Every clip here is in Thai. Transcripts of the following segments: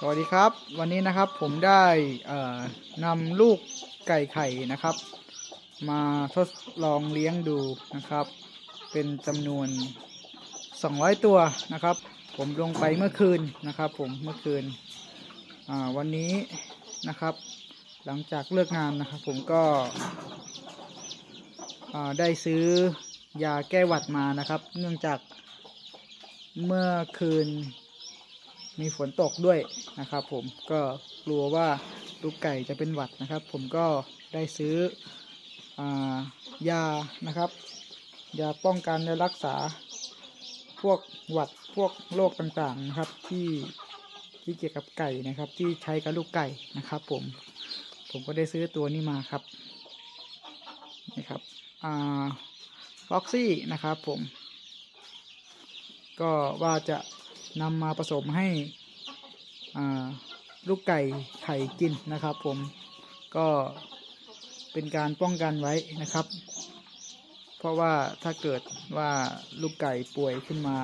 สวัสดีครับ วันนี้นะครับผมได้นำลูกไก่ไข่นะครับ มาทดลองเลี้ยงดูนะครับ เป็นจำนวน 200 ตัวนะครับ ผมลงไปเมื่อคืนนะครับ ผมเมื่อคืนวันนี้นะครับ หลังจากเลิกงานนะครับ ผมก็ได้ซื้อยาแก้หวัดมานะครับ เนื่องจากเมื่อคืน มีฝนตกด้วยนะครับ ผมก็กลัวว่าลูกไก่จะเป็นหวัดนะครับ ผมก็ได้ซื้ออยานะครับยาป้องกันและรักษาพวกหวัดพวกโรคต่างๆนะครับ ที่ที่เกี่ยวกับไก่นะครับ ที่ใช้กับลูกไก่นะครับ ผมผมก็ได้ซื้อตัวนี้มาครับนี่ครับอ่าฟ็อกซี่นะครับ ผม ก็ว่าจะ นำมาผสมให้ลูกไก่ไข่กินนะครับ ผมก็เป็นการป้องกันไว้นะครับ เพราะว่าถ้าเกิดว่าลูกไก่ป่วยขึ้นมา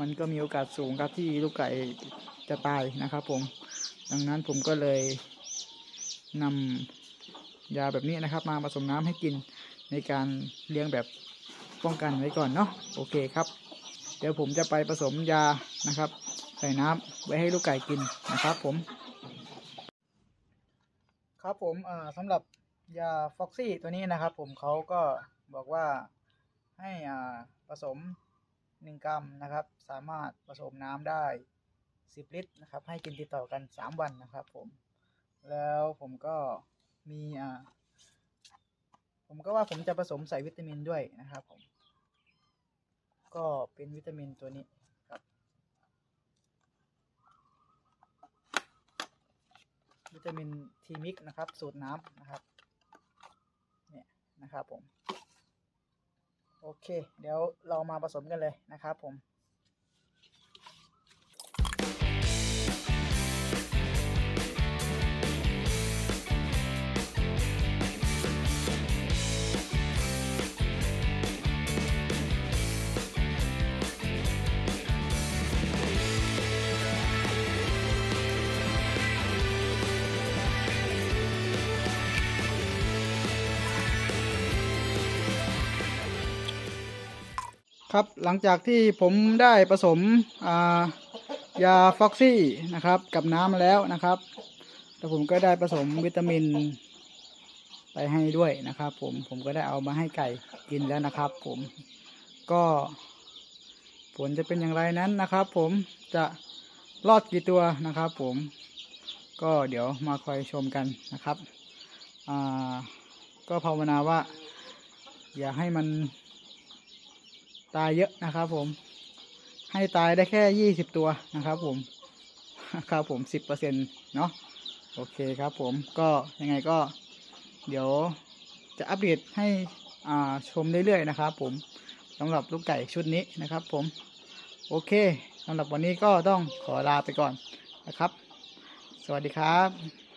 มันก็มีโอกาสสูงครับที่ลูกไก่จะตายนะครับ ผม ดังนั้นผมก็เลยนำยาแบบนี้นะครับ มาผสมน้ำให้กินในการเลี้ยงแบบป้องกันไว้ก่อนเนาะโอเคครับ เดี๋ยวผมจะไปผสมยานะครับ ใส่น้ำไว้ให้ลูกไก่กินนะครับผม ครับผมอ่าสำหรับยาฟ็อกซี่ตัวนี้นะครับ ผมเขาก็บอกว่าให้ผสม 1 กรัมนะครับ สามารถผสมน้ำได้ 10 ลิตรนะครับ ให้กินติดต่อกัน 3 วันนะครับ ผม แล้วผมก็มีอ่าผมก็ว่าผมจะผสมใส่วิตามินด้วยนะครับผม ก็เป็นวิตามินตัวนี้ครับ วิตามินทีมิกนะครับ สูตรน้ำนะครับ เนี่ยนะครับผม โอเค เดี๋ยวเรามาผสมกันเลยนะครับผม ครับหลังจากที่ผมได้ผสมายาฟ็อกซี่นะครับกับน้ำมาแล้วนะครับ แล้วผมก็ได้ผสมวิตามินไปให้ด้วยนะครับผมผมก็ได้เอามาให้ไก่กินแล้วนะครับ ผมก็ผลจะเป็นอย่างไรนั้นนะครับ ผมจะรอดกี่ตัวนะครับ ผมก็เดี๋ยวมาคอยชมกันนะครับก็ภาวนาว่า อย่าให้มัน ตายเยอะนะครับผม ให้ตายได้แค่ยี่สิบตัวนะครับผมครับผมสิบเปอร์เซ็นต์เนาะโอเคครับผมก็ยังไงก็ เดี๋ยวจะอัปเดตให้อ่าชมเรื่อยๆนะครับผมสำหรับลูกไก่ชุดนี้นะครับผม โอเคสำหรับวันนี้ก็ต้องขอลาไปก่อนนะครับ สวัสดีครับ